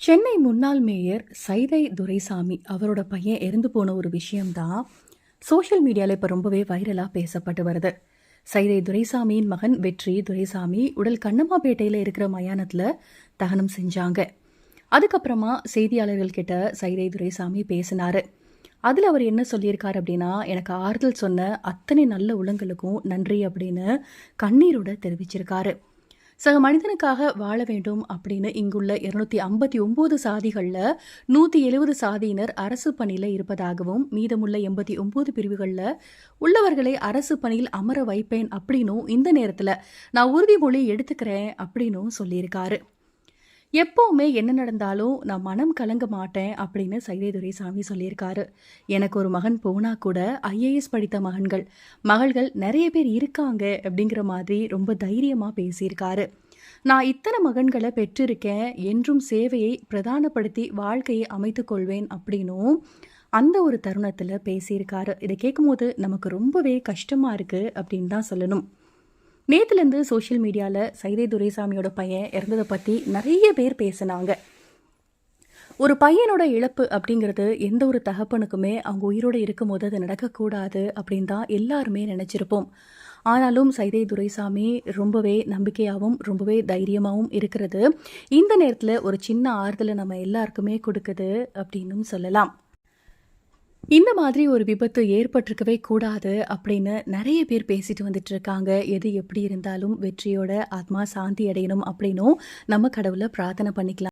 சென்னை முன்னாள் மேயர் சைதை துரைசாமி அவரோட பையன் இறந்து போன ஒரு விஷயம்தான் சோஷியல் மீடியாவில் இப்போ ரொம்பவே வைரலாக பேசப்பட்டு வருது. சைதை துரைசாமியின் மகன் வெற்றி துரைசாமி உடல் கண்ணம்மாப்பேட்டையில் இருக்கிற மயானத்தில் தகனம் செஞ்சாங்க. அதுக்கப்புறமா செய்தியாளர்கள் கிட்ட சைதை துரைசாமி பேசினாரு. அதில் அவர் என்ன சொல்லியிருக்கார் அப்படின்னா எனக்கு ஆறுதல் சொன்ன அத்தனை நல்ல உள்ளங்களுக்கும் நன்றி அப்படின்னு கண்ணீரோட தெரிவிச்சிருக்காரு. சக மனிதனுக்காக வாழ வேண்டும் அப்படின்னு இங்குள்ள இருநூத்தி ஐம்பத்தி ஒன்பது சாதிகளில் நூற்றி எழுபது சாதியினர் அரசு பணியில் இருப்பதாகவும் மீதமுள்ள எண்பத்தி ஒன்பது பிரிவுகளில் உள்ளவர்களை அரசு பணியில் அமர வைப்பேன் அப்படின்னும் இந்த நேரத்தில் நான் உறுதிமொழி எடுத்துக்கிறேன் அப்படின்னும் சொல்லியிருக்காரு. எப்போவுமே என்ன நடந்தாலும் நான் மனம் கலங்க மாட்டேன் அப்படின்னு சைதை துரைசாமி சொல்லியிருக்காரு. எனக்கு ஒரு மகன் போனா கூட ஐஏஎஸ் படித்த மகன்கள் மகள்கள் நிறைய பேர் இருக்காங்க அப்படிங்கிற மாதிரி ரொம்ப தைரியமாக பேசியிருக்காரு. நான் இத்தனை மகன்களை பெற்றிருக்கேன் என்றும் சேவையை பிரதானப்படுத்தி வாழ்க்கையை அமைத்து கொள்வேன் அப்படின்னும் அந்த ஒரு தருணத்தில் பேசியிருக்காரு. இதை கேட்கும்போது நமக்கு ரொம்பவே கஷ்டமாக இருக்குது அப்படின்னு தான் சொல்லணும். நேற்றுலேருந்து சோஷியல் மீடியாவில் சைதை துரைசாமியோட பையன் இறந்ததை பற்றி நிறைய பேர் பேசினாங்க. ஒரு பையனோட இழப்பு அப்படிங்கிறது எந்த ஒரு தகப்பனுக்குமே அவங்க உயிரோடு இருக்கும்போது அது நடக்கக்கூடாது அப்படின்னு தான் எல்லாருமே நினச்சிருப்போம். ஆனாலும் சைதை துரைசாமி ரொம்பவே நம்பிக்கையாகவும் ரொம்பவே தைரியமாகவும் இருக்கிறது. இந்த நேரத்தில் ஒரு சின்ன ஆறுதலை நம்ம எல்லாருக்குமே கொடுக்குது அப்படின்னும் சொல்லலாம். இந்த மாதிரி ஒரு விபத்து ஏற்பட்டிருக்கவே கூடாது அப்படின்னு நிறைய பேர் பேசிட்டு வந்துட்டு இருக்காங்க எது எப்படி இருந்தாலும் வெற்றியோட ஆத்மா சாந்தி அடையணும் அப்படின்னும் நம்ம கடவுளை பிரார்த்தனை பண்ணிக்கலாம்.